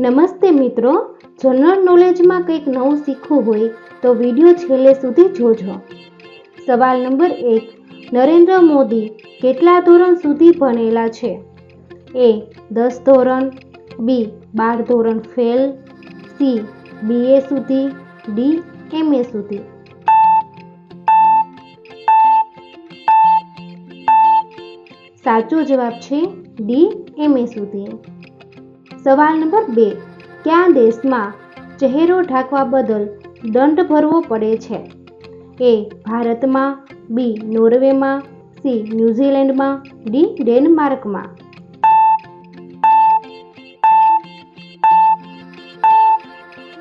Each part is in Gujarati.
નમસ્તે મિત્રો. જનરલ નોલેજમાં કંઈક નવું શીખવું હોય તો વીડિયો છેલ્લે સુધી જોજો. સવાલ નંબર એક. નરેન્દ્ર મોદી કેટલા ધોરણ સુધી ભણેલા છે? એ. દસ ધોરણ. બી. બાર ધોરણ ફેલ. સી. બીએ સુધી. ડી. એમએ સુધી. સાચો જવાબ છે ડી. એમએ સુધી. સવાલ નંબર બે. કયા દેશમાં ચહેરો ઢાંકવા બદલ દંડ ભરવો પડે છે? એ. ભારતમાં, બી. નોર્વેમાં, સી. ન્યૂઝીલેન્ડમાં, ડી. ડેનમાર્કમાં.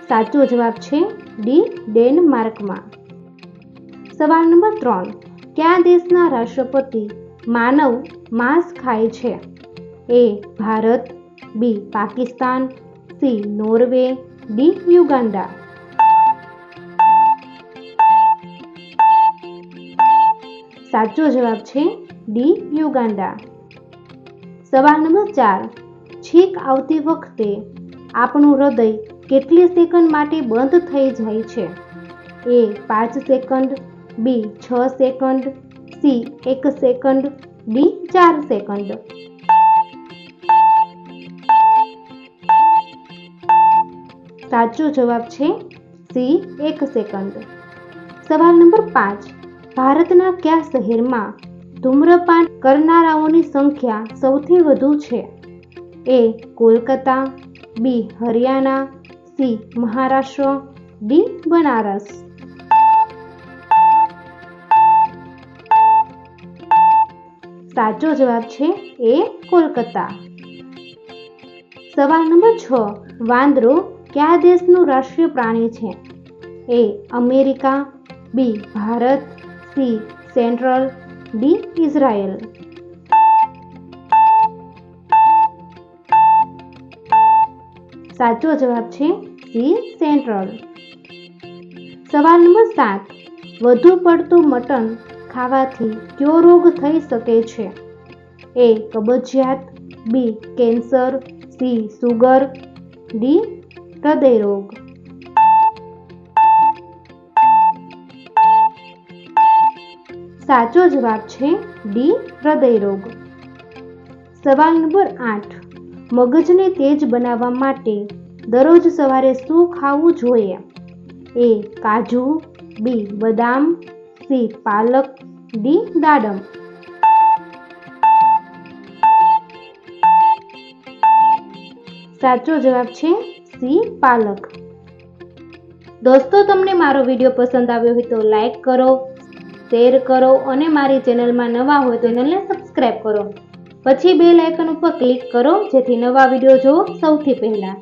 સાચો જવાબ છે ડી. ડેનમાર્કમાં. સવાલ નંબર ત્રણ. કયા દેશના રાષ્ટ્રપતિ માનવ માંસ ખાય છે? A. Bharat B Pakistan C Norway D Uganda સાચો જવાબ છે ડી યુગાન્ડા સવાલ નંબર ચાર. છીક આવતી વખતે આપણું હૃદય કેટલી સેકન્ડ માટે બંધ થઈ જાય છે? એ પાંચ સેકન્ડ. બી છ સેકન્ડ. સી એક સેકન્ડ. ડી ચાર સેકન્ડ. સાચો જવાબ છે સી, એક સેકન્ડ. સવાલ નંબર પાંચ. ભારતના કયા શહેરમાં ધૂમ્રપાન કરનારાઓની સંખ્યા સૌથી વધુ છે? A, Kolkata, B, Haryana, C, Maharashtra, D, Banaras. સાચો જવાબ છે એ, કોલકાતા. સવાલ નંબર છ. વાંદરો કયા દેશનું રાષ્ટ્રીય પ્રાણી છે? A America. B Bharat. C central. D Israel. સાચો જવાબ છે સી સેન્ટ્રલ. સવાલ નંબર સાત. વધુ પડતું મટન ખાવાથી કયો રોગ થઈ શકે છે? એ કબજિયાત. B cancer. C sugar. D હૃદય રોગ. સાચો જવાબ છે ડી, હૃદય રોગ. સવાલ નંબર આઠ. મગજને તેજ બનાવવા માટે દરરોજ સવારે શું ખાવું જોઈએ? એ, કાજુ, બી, બદામ, સી, પાલક, ડી, દાડમ. સાચો જવાબ છે સી પાલક. દોસ્તો, તમને મારો વીડિયો પસંદ આવ્યો હોય તો લાઈક કરો, શેર કરો અને મારી ચેનલમાં નવા હોય તો ચેનલને સબસ્ક્રાઈબ કરો. પછી બે લાઇકન ઉપર ક્લિક કરો, જેથી નવા વીડિયો જોવો સૌથી પહેલાં.